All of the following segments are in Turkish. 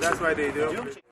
That's why they do.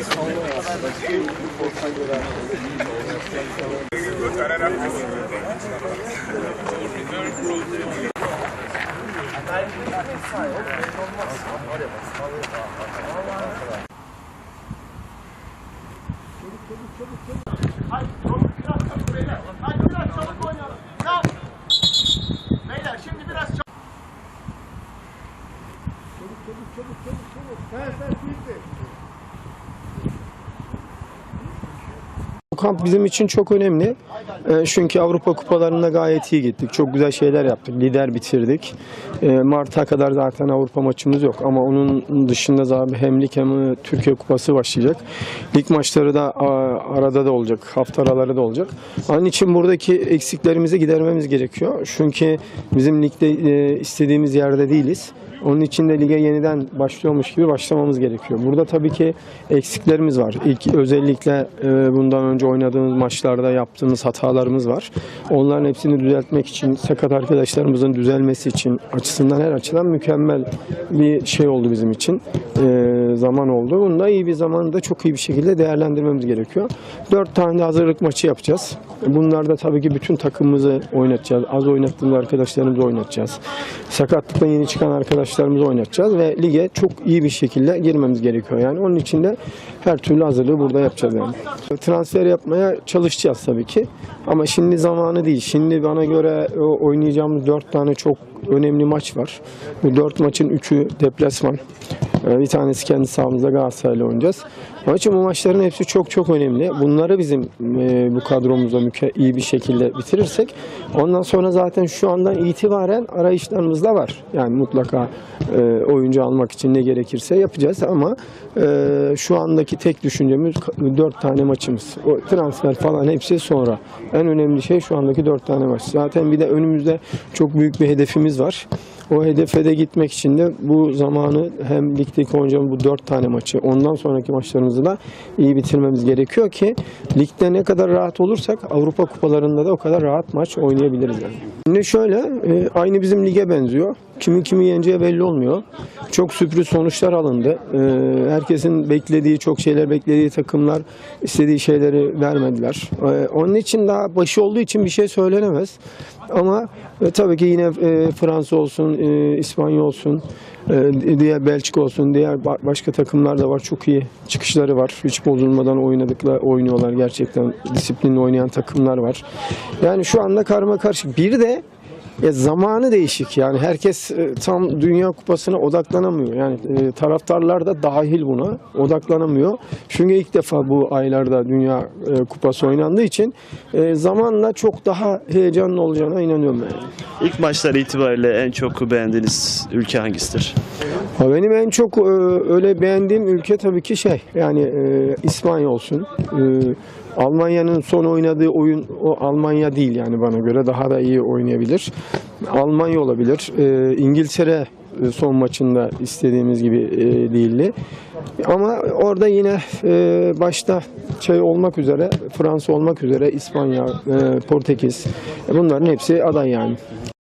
çabuk biraz çabuk oynayalım. Ya. Beyler şimdi biraz çabuk. Bu kamp bizim için çok önemli. Ee, Çünkü Avrupa kupalarında gayet iyi gittik. Çok güzel şeyler yaptık. Lider bitirdik. Ee, Mart'a kadar zaten Avrupa maçımız yok. Ama onun dışında zaten hem lig hem Türkiye kupası başlayacak. Lig maçları da arada da olacak. Hafta araları da olacak. Onun için buradaki eksiklerimizi gidermemiz gerekiyor. Çünkü bizim ligde e, istediğimiz yerde değiliz. Onun için de lige yeniden başlıyormuş gibi başlamamız gerekiyor. Burada tabii ki eksiklerimiz var. İlk özellikle e, bundan önce oynadığımız maçlarda yaptığımız hatalarımız var. Onların hepsini düzeltmek için, sakat arkadaşlarımızın düzelmesi için açısından her açıdan mükemmel bir şey oldu bizim için. E, zaman oldu. Bunu da iyi bir zamanda çok iyi bir şekilde değerlendirmemiz gerekiyor. Dört tane de hazırlık maçı yapacağız. Bunlarda tabii ki bütün takımımızı oynatacağız. Az oynattığımız arkadaşlarımızı oynatacağız. Sakatlıktan yeni çıkan arkadaşlarımızı oynatacağız ve lige çok iyi bir şekilde girmemiz gerekiyor. Yani onun için de her türlü hazırlığı burada yapacağız yani. Transfer yapmaya çalışacağız tabii ki. Ama şimdi zamanı değil. Şimdi bana göre oynayacağımız dört tane çok önemli maç var. Bu dört maçın üçü deplasman. Ee, Bir tanesi kendi sahamızda Galatasaray'la oynayacağız. Onun için bu maçların hepsi çok çok önemli. Bunları bizim e, bu kadromuzda iyi bir şekilde bitirirsek ondan sonra zaten şu andan itibaren arayışlarımız da var. Yani mutlaka e, oyuncu almak için ne gerekirse yapacağız ama e, şu andaki tek düşüncemiz dört tane maçımız. O transfer falan hepsi sonra. En önemli şey şu andaki dört tane maç. Zaten bir de önümüzde çok büyük bir hedefimiz var. O hedefe de gitmek için de bu zamanı hem ligdeki oynayacağımız bu dört tane maçı ondan sonraki maçlarımızı da iyi bitirmemiz gerekiyor ki ligde ne kadar rahat olursak Avrupa kupalarında da o kadar rahat maç oynayabiliriz yani. Şimdi şöyle e, aynı bizim lige benziyor. Kimin kimi yeneceği belli olmuyor. Çok sürpriz sonuçlar alındı. E, herkesin beklediği çok şeyler beklediği takımlar istediği şeyleri vermediler. E, onun için daha başı olduğu için bir şey söylenemez. Ama e, tabii ki yine e, Fransa olsun, e, İspanya olsun, e, diğer Belçika olsun, diğer ba- başka takımlar da var. Çok iyi çıkışları var. Hiç bozulmadan oynadıklar, oynuyorlar gerçekten. Disiplinli oynayan takımlar var. Yani şu anda karma karışık. Bir de ya zamanı değişik yani herkes e, tam Dünya Kupası'na odaklanamıyor. Yani e, taraftarlar da dahil buna odaklanamıyor. Çünkü ilk defa bu aylarda Dünya e, Kupası oynandığı için e, zamanla çok daha heyecanlı olacağına inanıyorum yani. İlk maçlar itibariyle en çok beğendiğiniz ülke hangisidir? Benim en çok e, öyle beğendiğim ülke tabii ki şey yani e, İspanya olsun. E, Almanya'nın son oynadığı oyun o Almanya değil yani bana göre daha da iyi oynayabilir. Almanya olabilir. İngiltere son maçında istediğimiz gibi değildi. Ama orada yine başta şey olmak üzere Fransa olmak üzere İspanya, Portekiz bunların hepsi aday yani.